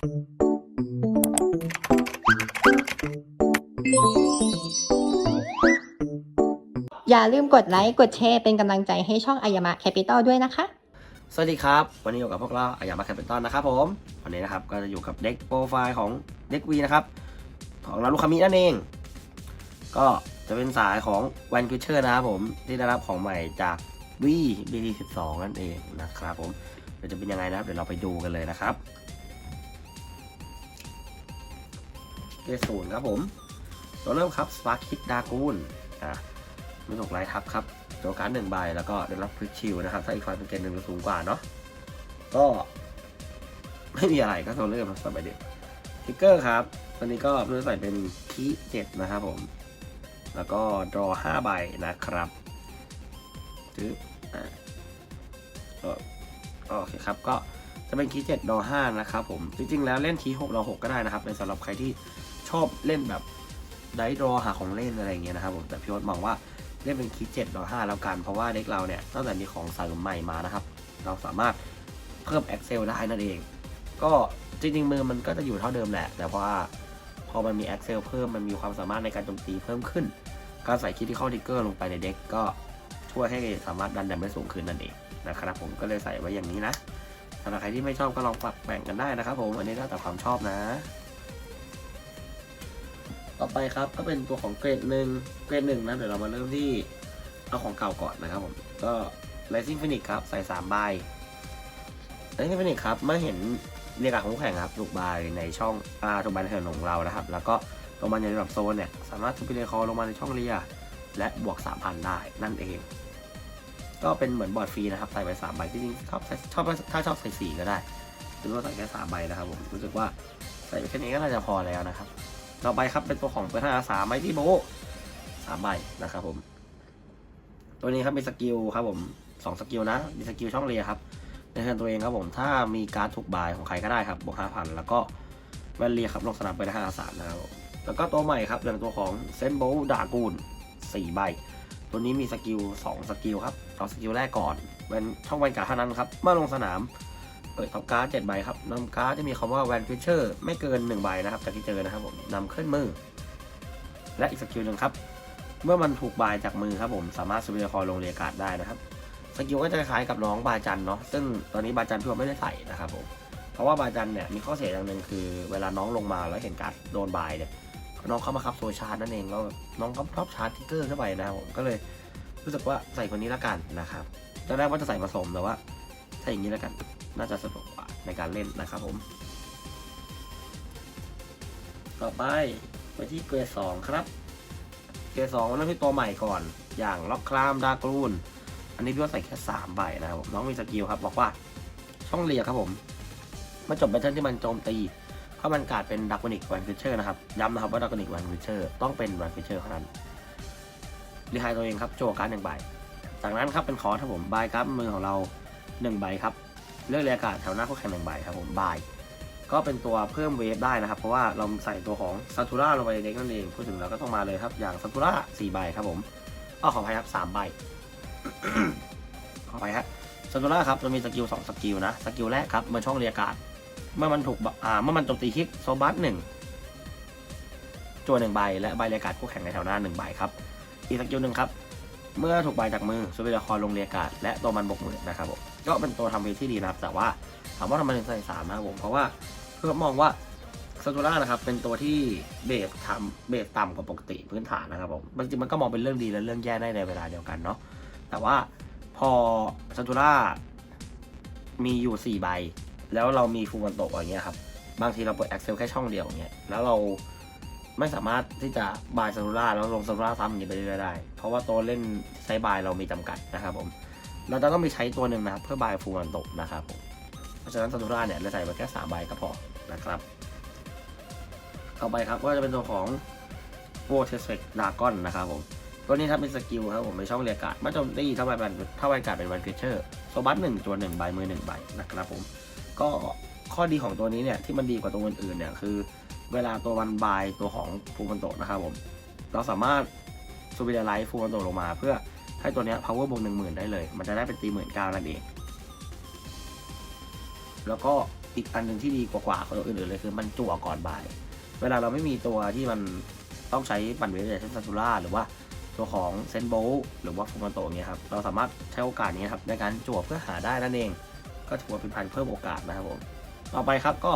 อย่าลืมกดไลค์ กดแชร์ เป็นกำลังใจให้ช่องอายามะแคปิตอลด้วยนะคะ สวัสดีครับ วันนี้อยู่กับพวกเราอายามาแคปิตอลนะครับผม วันนี้นะครับก็จะอยู่กับเด็กโปรไฟล์ของเด็กวีนะครับ ของนารุคามินั่นเอง ก็จะเป็นสายของแวนคิวเชอร์นะครับผมที่ได้รับของใหม่จากวีบีทีสิบสองนั่นเองนะครับผมเดี๋ยวจะเป็นยังไงนะครับ เดี๋ยวเราไปดูกันเลยนะครับ เกศูนย์ครับผมตัวเริ่มครับสปาร์คิดดากูนอะไม่ถูกไลทับครับโจการ์ดหนึ่งใบแล้วก็ได้รับพลิกชิลนะครับ ถ้าอีกฝ่ายเป็นเกณฑ์หนึ่งสูงกว่าเนาะก็ไม่มีอะไรก็ตัวเริ่มสบายเด็กทิกเกอร์ครับตัวนี้ก็เพื่อใส่เป็นคีเจ็ดนะครับผม แล้วก็ดรอห้าใบนะครับถืออ่าโอเคครับก็จะเป็นคีเจ็ดดรอห้านะครับผม จริงๆ แล้วเล่นคีหกดรอหกก็ได้นะครับในสำหรับใครที่ ชอบเล่นแบบได้รอหาของเล่นอะไรอย่างเงี้ยนะครับผมแต่พี่โอ๊ตมองว่าเล่นเป็นคีย์เจ็ดดอห้าแล้วกัน เพราะว่าเด็กเราเนี่ยตั้งแต่มีของสริมใหม่มานะครับ เราสามารถเพิ่ม Excel ได้นั่นเอง ก็จริงๆมือมันก็จะอยู่เท่าเดิมแหละ แต่เพราะว่าพอมันมี Excel เพิ่มมันมีความสามารถในการโจมตีเพิ่มขึ้น การใส่คิดที่เข้าทิเกอร์ลงไปในเด็กก็ช่วยให้สามารถดันแดมได้สูงขึ้นนั่นเองนะครับผมก็เลยใส่ไว้อย่างนี้นะสำหรับใครที่ไม่ชอบก็ลองปรับแบ่งกันได้นะครับผมอันนี้แล้วแต่ความชอบนะ ต่อไปครับก็เป็นตัวของเกรดหนึ่งเกรดหนึ่งนะเดี๋ยวเรามาเริ่มที่เอาของเก่าก่อนนะครับผมก็ Rising Phoenix ครับใส่3ใบ Rising Phoenix ครับเมื่อเห็นเรียกาของแข่งครับถูกใบในช่องอ่าถูกใบในแถวของเรานะครับ แล้วก็ลงมาในระดับโซนเนี่ยสามารถทุบไปเลยคอลงมาในช่องเรียและบวก 3,000 ได้นั่นเอง ก็เป็นเหมือนบอร์ดฟรีนะครับใส่ไป3ใบจริงๆชอบใส่ชอบถ้าชอบใส่4ก็ได้หรือว่าใส่แค่3ใบนะครับผมรู้สึกว่าใส่แค่นี้ก็น่าจะพอแล้วนะครับ ต่อไปครับเป็นตัวของเปิดห้าสาไมตี้โบสามใบนะครับผม ตัวนี้ครับมีสกิลครับผมสองสกิลนะ มีสกิลช่องเรียครับในเทิร์นตัวเองครับผมถ้ามีการ์ดถูกบายของใครก็ได้ครับบวกห้าพันแล้วก็แวนเรียครับลงสนามไปได้ห้าสามนะครับแล้วก็ตัวใหม่ครับเป็นตัวของเซนโบดากูนสี่ใบ ตัวนี้มีสกิลสองสกิลครับเอาสกิลแรกก่อนเวนช่องแวนการ์ดเท่านั้นครับเมื่อลงสนาม ปิดท็อปการ์ดเจ็ดใบครับนำการ์ดที่มีคำว่าแวนฟิชเชอร์ไม่เกินหนึ่งใบนะครับจากที่เจอนะครับผมนำขึ้นมือ และอีกสกิลหนึ่งครับ เมื่อมันถูกบายจากมือครับผมสามารถสวิตคอลงเรียการ์ดได้นะครับสกิลก็จะคล้ายกับน้องบาจันเนาะซึ่งตอนนี้บาจันพี่ว่าไม่ได้ใส่นะครับผมเพราะว่าบาจันเนี่ยมีข้อเสียอย่างหนึ่งคือเวลาน้องลงมาแล้วเห็นการ์ดโดนบายเนี่ยน้องเข้ามาคับโซชาร์จนั่นเองแล้วน้องก็ชอบชาร์จทิกเกอร์เข้าไปนะครับผมก็เลยรู้สึกว่าใส่คนนี้ละกันนะครับตอนแรกว่าจะใส่ผสมแต่ว่าใส่อย่างนี้ละกัน น่าจะสะดวกกว่าในการเล่นนะครับผม ต่อไปไปที่เกรดสองครับ เกรดสองเริ่มที่ตัวใหม่ก่อน อย่างล็อกครามดากรูน อันนี้พี่ว่าใส่แค่สามใบนะครับผมน้องมีสกิลครับบอกว่าช่องเรียครับผมเมาจบแบทเทิลที่มันโจมตีถ้ามันกาดเป็นดักวนิกวันฟิชเชอร์นะครับ ย้ำนะครับว่าดักวนิกวันฟิชเชอร์ต้องเป็นวันฟิชเชอร์เท่านั้นรีไฮตัวเองครับโจการ์ดหนึ่งใบ จากนั้นครับเป็นคอร์สครับผมบายครับมือของเราหนึ่งใบครับ เลือกเรียกการ์ดแถวหน้าคู่แข่งหนึ่งใบครับผมบาย ก็เป็นตัวเพิ่มเวฟได้นะครับ เพราะว่าเราใส่ตัวของซาตูร่าลงไปในเด็กนั่นเองพูดถึงแล้วก็ต้องมาเลยครับ อย่างซาตูร่าสี่ใบครับผมอ้อขออภัยครับสามใบขออภัยครับซาตูร่าครับเรามีสกิลสองสกิลนะสกิลแรกครับเมื่อช่องเรียกการ์ดเมื่อมันถูกอ่าเมื่อมันโจมตีคิกโซบัสหนึ่งจวนหนึ่งใบและใบเรียกการ์ดคู่แข่งในแถวหน้าหนึ่งใบครับอีกสกิลหนึ่งครับ เมื่อถูกใบจากมือสวิตคอลงเรียกการ์ดและตัวมันบกมือนะครับผมก็เป็นตัวทำเวทที่ดีนะครับ แต่ว่าถามว่าทำไมถึงใส่สามนะครับผมเพราะว่าเพื่อมองว่าซาตูร่านะครับเป็นตัวที่เบสทำเบสต่ำกว่าปกติพื้นฐานนะครับผมจริงๆมันก็มองเป็นเรื่องดีและเรื่องแย่ได้ในเวลาเดียวกันเนาะแต่ว่าพอซาตูร่ามีอยู่สี่ใบ แล้วเรามีฟูมันโตอย่างเงี้ยครับบางทีเราเปิด Excel แค่ช่องเดียวอย่างเงี้ยแล้วเรา ไม่สามารถที่จะบายซาตูร่าแล้วลงซาตูร่าซ้ำอย่างนี้ไปเรื่อยๆได้ เพราะว่าตัวเล่นใช้บายเรามีจำกัดนะครับผม เราจะต้องมีใช้ตัวหนึ่งนะครับเพื่อบายฟูมันตะนะครับผม เพราะฉะนั้นซาตูร่าเนี่ยเราใส่มาแค่สามใบก็พอนะครับ ต่อไปครับก็จะเป็นตัวของโวเทสเฟกดากอนนะครับผม ตัวนี้ถ้าเป็นสกิลครับผมในช่องเรียกการ์ดเมื่อโจมตีถ้าใบเป็นถ้าใบกาดเป็นวันฟิชเชอร์โซบัสหนึ่งจวหนึ่งใบมือหนึ่งใบนะครับผม ก็ข้อดีของตัวนี้เนี่ยที่มันดีกว่าตัวอื่นๆเนี่ยคือ เวลาตัววันบายตัวของฟูมันโตนะครับผม เราสามารถซูบิเดไลท์ฟูมันโตลงมา เพื่อให้ตัวเนี้ย power บวกหนึ่งหมื่นได้เลย มันจะได้เป็นตีหมื่นเก้านั่นเอง แล้วก็อีกอันหนึ่งที่ดีกว่าๆของตัวอื่นๆเลยคือมันจั่วก่อนบาย เวลาเราไม่มีตัวที่มันต้องใช้ปั่นเวทเช่นซาตูล่าหรือว่าตัวของเซนโบหรือว่าฟูมันโตเนี่ยครับ เราสามารถใช้โอกาสนี้ครับในการจั่วเพื่อหาได้นั่นเอง ก็ถือว่าเป็นพันเพิ่มโอกาสนะครับผม ต่อไปครับก็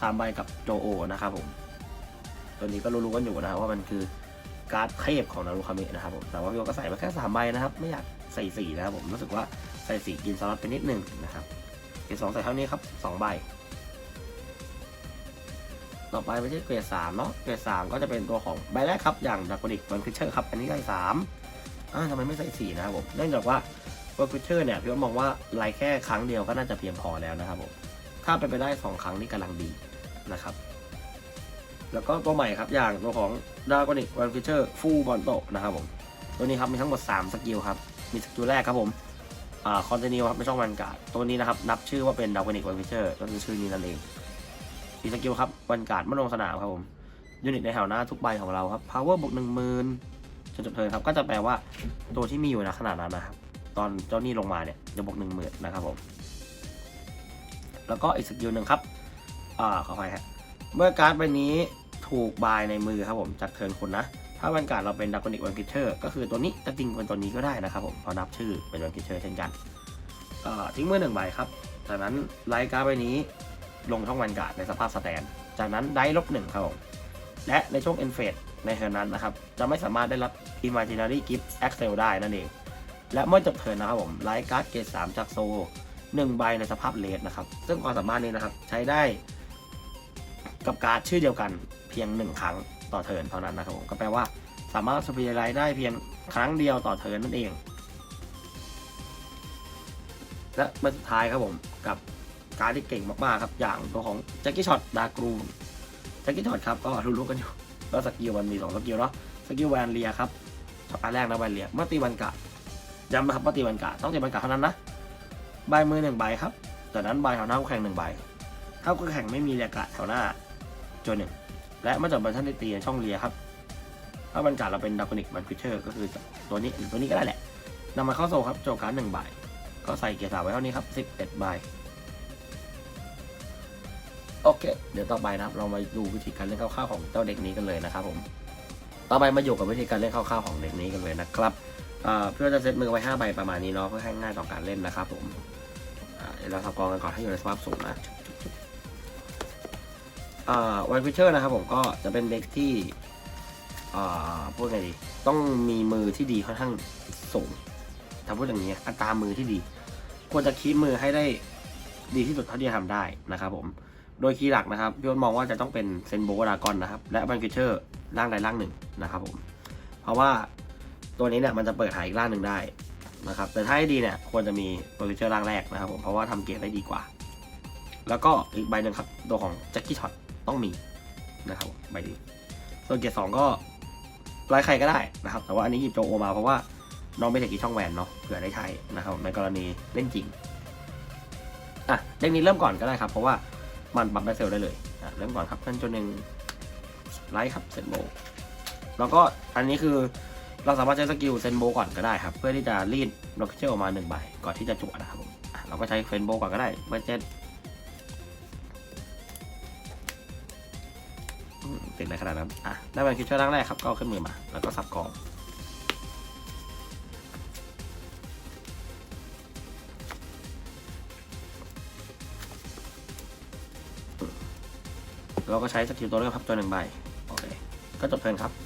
สามใบกับโจโอนะครับผม ตัวนี้ก็รู้ๆกันอยู่นะครับว่ามันคือการ์ดเทพของนารุคาเมะนะครับผม แต่ว่าพี่โอก็ใส่มาแค่สามใบนะครับ ไม่อยากใส่สี่นะครับผม รู้สึกว่าใส่สี่กินสล็อตไปนิดนึงนะครับเกรดสองใส่เท่านี้ครับสองใบ ต่อไปไม่ใช่เกรดสามเนาะ เกรดสามก็จะเป็นตัวของใบแรกครับ อย่างดักกนิกวันคิเชอร์ครับ อันนี้ใส่สามอ่าทำไมไม่ใส่สี่นะครับผม เนื่องจากว่าวันคิเชอร์เนี่ยพี่ว่ามองว่าไลฟ์แค่ครั้งเดียวก็น่าจะเพียงพอแล้วนะครับผม ถ้าเป็นไปได้สองครั้งนี่กำลังดีนะครับ แล้วก็ตัวใหม่ครับอย่างตัวของดากนิกวันคิเชอร์ฟูบอลโตนะครับผม ตัวนี้ครับมีทั้งหมด 3 สกิลครับ มีสกิลแรกครับผมอ่าคอนเทนิวครับในช่องวันการ์ดตัวนี้นะครับ นับชื่อว่าเป็นดาวนิกวันคิเชอร์ก็คือชื่อนี้นั่นเองอีสกิลครับวันการ์ดเมื่อลงสนามครับผมยูนิตในแถวหน้าทุกใบของเราครับ power บวกหนึ่งหมื่นจนจบเทิร์นครับ ก็จะแปลว่าตัวที่มีอยู่ในขนาดนั้นนะครับ ตอนเจ้านี้ลงมาเนี่ยจะบวกหนึ่งหมื่นนะครับผม แล้วก็อีกสกิลหนึ่งครับอ่าขออภัยครับเมื่อการ์ดใบนี้ถูกบายในมือครับผมจากเทิร์นคุณนะ ถ้าวันการ์ดเราเป็นดักคอนิกวันคิเชอร์ก็คือตัวนี้จะติงเป็นตัวนี้ก็ได้นะครับผมเพอนับชื่อเป็นวันคิเชอร์เช่นกันอ่าทิ้งมือหนึ่งใบครับจากนั้นไลท์การ์ดใบนี้ลงช่องวันการ์ดในสภาพสแตน จากนั้นได้ลบหนึ่งครับผมและในช่วงเอนเฟดในเทิร์นนั้นนะครับจะไม่สามารถได้รับ Imaginary Gift Excel ได้นั่นเองและเมื่อจบเทิร์นนะครับผมไลท์การ์ดเกรด3จากโซ หนึ่งใบในสภาพเลดนะครับ ซึ่งความสามารถนี้นะครับใช้ได้กับการ์ดชื่อเดียวกันเพียงหนึ่งครั้งต่อเทิร์นเท่านั้นนะครับผมก็แปลว่าสามารถสปีดไลท์ได้เพียงครั้งเดียวต่อเทิร์นนั่นเอง และเมื่อสุดท้ายครับผมกับการดที่เก่งมากๆครับอย่างตัวของแจ็คกี้ช็อตดากรูนแจ็คกี้ช็อตครับก็รู้ๆกันอยู่แล้วสกิลมันมีสองสกิลเนาะสกิลแวนเลียครับช็อตอนแรกนะแวนเลียเมื่อตีวันกะย้ำนะครับเมื่อตีวันกะต้องตีวันกะเท่านั้นนะ ใบมือหนึ่งใบครับจากนั้นใบแถวหน้าคู่แข่งหนึ่งใบถ้าคู่แข่งไม่มีเรียกะแถวหน้าจนหนึ่งและเมื่อจบบันทันได้ตีในช่องเลียครับ ถ้าวันกะเราเป็นดากอนิกมันฟิเชอร์ก็คือตัวนี้ตัวนี้ก็ได้แหละนำมาเข้าโซครับโจการ์ดหนึ่งใบก็ใส่เกียร์สามไว้เท่านี้ครับสิบเอ็ดใบโอเค เดี๋ยวต่อไปนะครับ เรามาดูวิธีการเล่นคร่าวๆของเจ้าเด็กนี้กันเลยนะครับผม ต่อไปมาอยู่กับวิธีการเล่นคร่าวๆของเด็กนี้กันเลยนะครับเพื่อจะเซตมือไว้5ใบประมาณนี้เนาะเพื่อให้ง่ายต่อการเล่นนะครับผมเดี๋ยวเราทำกองกันก่อนให้อยู่ในสภาพสูงนะอ่าวันฟิเชอร์นะครับผมก็จะเป็นเด็กที่อ่าพูดไงดี ต้องมีมือที่ดีค่อนข้างสูงถ้าพูดอย่างนี้อัตรามือที่ดี ควรจะคีบมือให้ได้ดีที่สุดเท่าที่จะทำได้นะครับผม โดยคีย์หลักนะครับพี่อ้นมองว่าจะต้องเป็นเซนโบดากอนนะครับ และบันฟิเชอร์ร่างใดร่างหนึ่งนะครับผม เพราะว่าตัวนี้เนี่ยมันจะเปิดหาอีกร่างหนึ่งได้ นะครับแต่ถ้าให้ดีเนี่ยควรจะมีบันฟิเชอร์ร่างแรกนะครับผมเพราะว่าทำเกมได้ดีกว่า แล้วก็อีกใบหนึ่งครับตัวของแจ็คกี้ช็อตต้องมีนะครับใบนี้ส่วนเกียรดสองก็ไล่ใครก็ได้นะครับ แต่ว่าอันนี้หยิบโจโอมาเพราะว่าน้องไม่ได้กี่ช่องแวนเนาะเผื่อได้ใช้นะครับในกรณีเล่นจริงอะเล่นนี้เริ่มก่อนก็ได้ครับ เพราะว่ามันบัฟได้เซลได้เลยอะเริ่มก่อนครับท่านจนหนึ่งไลท์ครับเซนโบแล้วก็อันนี้คือ เราสามารถใช้สกิลเซนโบก่อนก็ได้ครับ เพื่อที่จะรีดล็อกเชอร์ออกมาหนึ่งใบก่อนที่จะจุนะครับผมเราก็ใช้เซนโบก่อนก็ได้เบอร์เจ็ดอืมติดอะไรขนาดนั้นอะได้ใบคิวเชอร์ร่างแรกครับก็เอาขึ้นมือมา แล้วก็สับกองเราก็ใช้สกิลตัวเลือกครับตัวหนึ่งใบ โอเค ก็จบเพลินครับ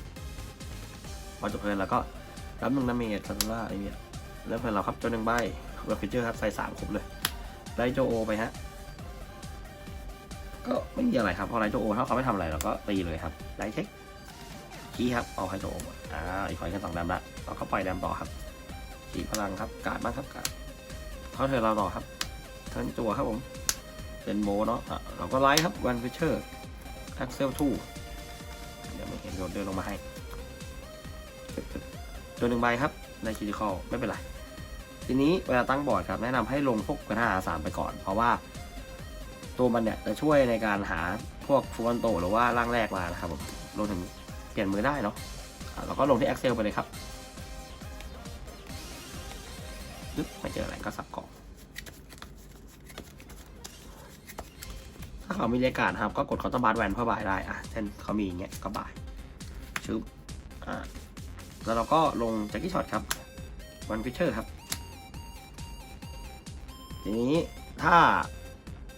พอจบเพลินแล้วก็รับหนึ่งดาเมจซาตูล่าไอเนี้ยเริ่มเพลินเราครับตัวหนึ่งใบเวอร์ฟิเจอร์ครับใส่สามครบเลยไลท์โจโอไปฮะก็ไม่มีอะไรครับพอไลท์โจโอถ้าเขาไม่ทำอะไรเราก็ตีเลยครับไลท์เช็คคีย์ครับเอาให้โจโอหมดอ่าอีกฝ่ายแค่สองแดมละเราก็ปล่อยแดมต่อครับขีพลังครับการ์ดบ้างครับการ์ดเขาเธอเราต่อครับทิร์นจัวครับผมเป็นโบเนาะอะเราก็ไลท์ครับวันฟิเชอร์ Axel 2เดี๋ยวไม่เห็นโดนเดินลงมาให้ ตัวหนึ่งใบครับในคิริคอลไม่เป็นไร ทีนี้เวลาตั้งบอร์ดครับแนะนำให้ลงพวกกระทาสามไปก่อน เพราะว่า ตัวมันเนี่ยจะช่วยในการหาพวกฟูกันโตหรือว่าร่างแรกมานะครับผมรวมถึงเปลี่ยนมือได้เนาะเราก็ลงที่ Excel ไปเลยครับปึ๊บไม่เจออะไรก็สับกล่อง ถ้าเขามีรียการครับ ก็กดคอร์ตบาร์แวนเพื่อบายได้ อะ เช่นเขามีอย่างเงี้ยก็บายชึบอ่า แล้วเราก็ลงแจ็คกี้ช็อตครับวันฟิชเชอร์ครับ ทีนี้ถ้า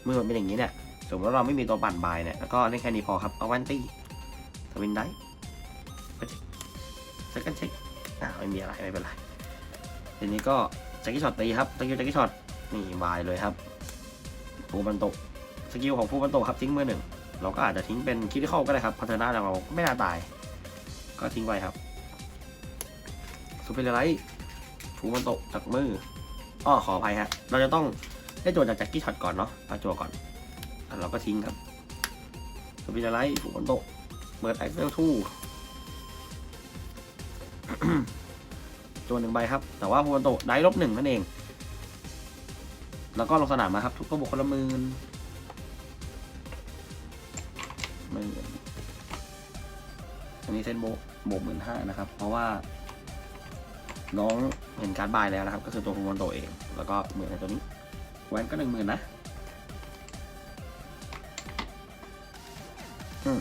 มือมันเป็นอย่างนี้เนี่ยสมมติว่าเราไม่มีตัวปั่นบายเนี่ยแล้วก็เล่นแค่นี้พอครับเอาแวนตี้ทวินได้ก็เช็คเซ็กันเช็คอ่าไม่มีอะไรไม่เป็นไรทีนี้ก็แจ็คกี้ช็อตตีครับสกิลแจ็คกี้ช็อตนี่บายเลยครับฟูบันโตสกิลของฟูบันโตครับทิ้งมือหนึ่งเราก็อาจจะทิ้งเป็นคิดเข้าก็ได้ครับพัฒนาเราไม่น่าตาย ก็ทิ้งไว้ครับ สุเปอร์ไลท์ฟูบันโตะจากมืออ้อขออภัยฮะ เราจะต้องได้โจทย์จากแจ็คกี้ช็อตก่อนเนาะเอาจัวก่อนอะเราก็ทิ้งครับสุเปอร์ไลท์ฟูบันโตะเปิดไอเฟลทูตัวหนึ่งใบครับ แต่ว่าฟูบันโตได้ลบหนึ่งนั่นเอง แล้วก็ลงสนามมาครับ ทุกตัวบวกคนละหมื่นหมื่นอันนี้เส้นโบโบกหมื่นห้านะครับ เพราะว่า น้องเห็นการบายแล้วนะครับ ก็คือตัวฟูบันโตเอง แล้วก็หมื่นในตัวนี้แวนก็หนึ่งหมื่นนะอืม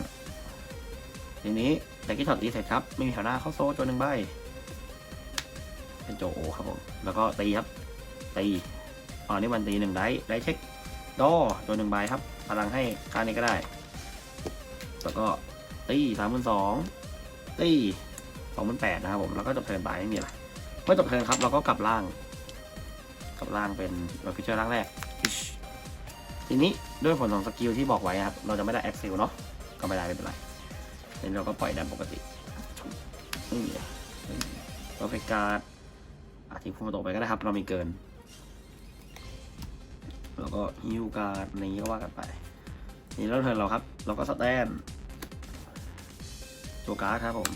ทีนี้แต่กี้ช็อตตีเสร็จครับ ไม่มีแถวหน้าเข้าโซ่ตัวหนึ่งใบ เป็นโจโอครับผม แล้วก็ตีครับ ตีอ๋อนี่มันตีหนึ่งได้ได้เช็คดอตัวหนึ่งใบครับ พลังให้ค่านี้ก็ได้ แล้วก็ตีสามหมื่นสองตีสองหมื่นแปดนะครับผม แล้วก็จบเทิร์นไปไม่มีอะไร เมื่อจบเทิร์นครับ เราก็กลับล่าง กลับล่างเป็นแบบพิเชอร์ร่างแรก ทีนี้ด้วยผลของสกิลที่บอกไว้ครับ เราจะไม่ได้แอคซิลเนาะก็ไม่ได้ไม่เป็นไรทีนี้เราก็ปล่อยดันปกติไม่มีอเราไปการอาทิ้งพุ่งมาตกไปก็ได้ครับ เรามีเกิน แล้วก็ฮิวการอะไรนี้ก็ว่ากันไป นี่แล้วเทิร์นเราครับ เราก็สแตนตัวการ์ดครับผม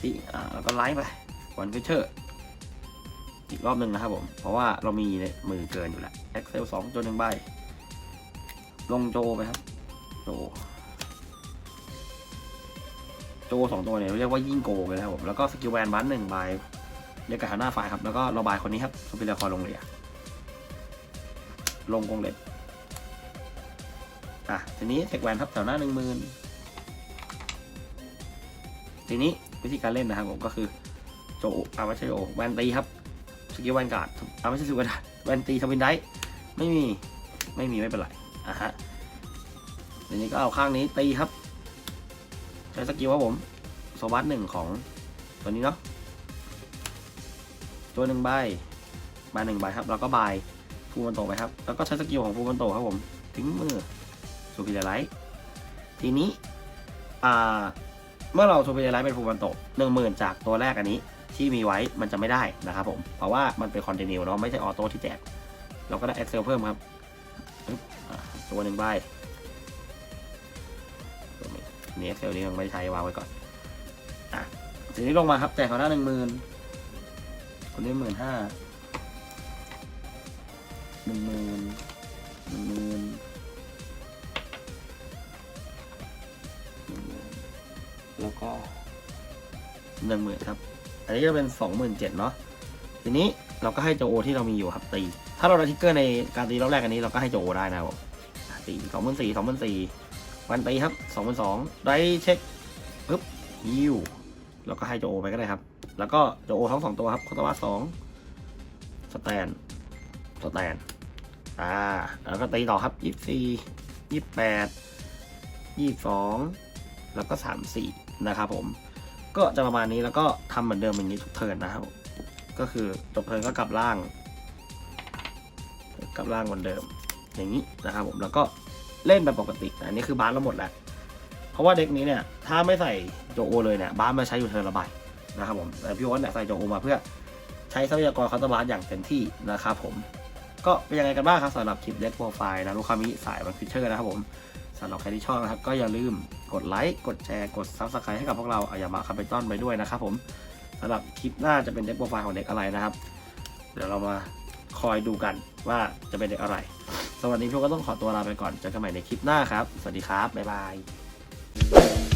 ที่อ่าแล้วก็ไลฟ์ไปวันฟิชเชอร์ อีกรอบหนึ่งนะครับผม เพราะว่าเรามีในมือเกินอยู่แล้ว Excel สองจนหนึ่งใบ ลงโจไปครับโจโจสองตัวเนี่ยเรียกว่ายิ่งโกงเลยนะครับผมแล้วก็สกิลแวนบันหนึ่งใบเรียกกับหาหน้าไฟล์ครับ แล้วก็ระบายคนนี้ครับสุพิลคอลงเรียลงกงเล็บอะทีนี้เทคแวนครับแถวหน้าหนึ่งหมื่นทีนี้วิธีการเล่นนะครับผมก็คือโจอาไม่ใช่โจแวนตีครับ สกิลแวนการ์ดอ่าไม่ใช่สกิลแวนการ์ดแวนตีทวินได้ไม่มีไม่มีไม่เป็นไรอะฮะทีนี้ก็เอาข้างนี้ตีครับ ใช้สกิลครับผมโซบัสหนึ่งของตัวนี้เนาะตัวหนึ่งใบใบหนึ่งใบครับ แล้วก็บายฟูมันโตไปครับ แล้วก็ใช้สกิลของฟูมันโตครับผมทิ้งมือสูพิเดไลท์ทีนี้อ่าเมื่อเราสูพิเดไลท์เป็นฟูมันโตหนึ่งหมื่นจากตัวแรกอันนี้ ที่มีไว้มันจะไม่ได้นะครับผม เพราะว่ามันเป็นคอนติเนียเนาะไม่ใช่ออโต้ที่แจก เราก็ได้ Excel เพิ่มครับตัวหนึ่งใบตัวนี้นี่ Excel นี้ยังไม่ใช้วางไว้ก่อน อะทีนี้ลงมาครับ แจกเขาหน้าหนึ่งหมื่นคนนี้หมื่นห้าหนึ่งหมื่นหนึ่งหมื่นแล้วก็หนึ่งหมื่นครับ อันนี้จะเป็นสองหมื่นเจ็ดเนาะทีนี้เราก็ให้โจโอที่เรามีอยู่ครับตี ถ้าเราได้ทิกเกอร์ในการตีรอบแรกอันนี้เราก็ให้โจโอได้นะครับตีสองหมื่นสี่สองหมื่นสี่วันตีครับสองหมื่นสองได้เช็คปึ๊บยิวแล้วก็ให้โจโอไปก็ได้ครับ แล้วก็โจโอทั้งสองตัวครับคอตวาสองสแตนสแตนอ่าแล้วก็ตีต่อครับยี่สี่ยี่แปดยี่สองแล้วก็สามสี่นะครับผม ก็จะประมาณนี้แล้วก็ทำเหมือนเดิมอย่างนี้ทุกเทิร์นนะครับ ก็คือจบเทิร์นก็กลับล่าง กลับล่างเหมือนเดิม อย่างนี้นะครับผมแล้วก็เล่นแบบปกติอันนี้คือบาสเราหมดแล้วเพราะว่าเด็กนี้เนี่ยถ้าไม่ใส่โจโอเลยเนี่ยบาสมาใช้อยู่เทิร์นละใบนะครับผมแต่พี่โอ๊ตเนี่ยใส่โจโอมาเพื่อใช้ทรัพยากรคาร์ตบาสอย่างเต็มที่นะครับผมก็เป็นยังไงกันบ้างครับสำหรับคลิปเล็กโปรไฟล์นะลูกค้ามิสายวันฟิชเชอร์นะครับผม สำหรับใครที่ชอบนะครับ ก็อย่าลืมกดไลค์กดแชร์กดซับสไครต์ให้กับพวกเราอายามะคาเปตอนไปด้วยนะครับผมสำหรับคลิปหน้าจะเป็นเด็กโปรไฟล์ของเด็กอะไรนะครับ เดี๋ยวเรามาคอยดูกันว่าจะเป็นเด็กอะไรสำหรับวันนี้พวกก็ต้องขอตัวลาไปก่อนเจอกันใหม่ในคลิปหน้าครับ สวัสดีครับบ๊ายบาย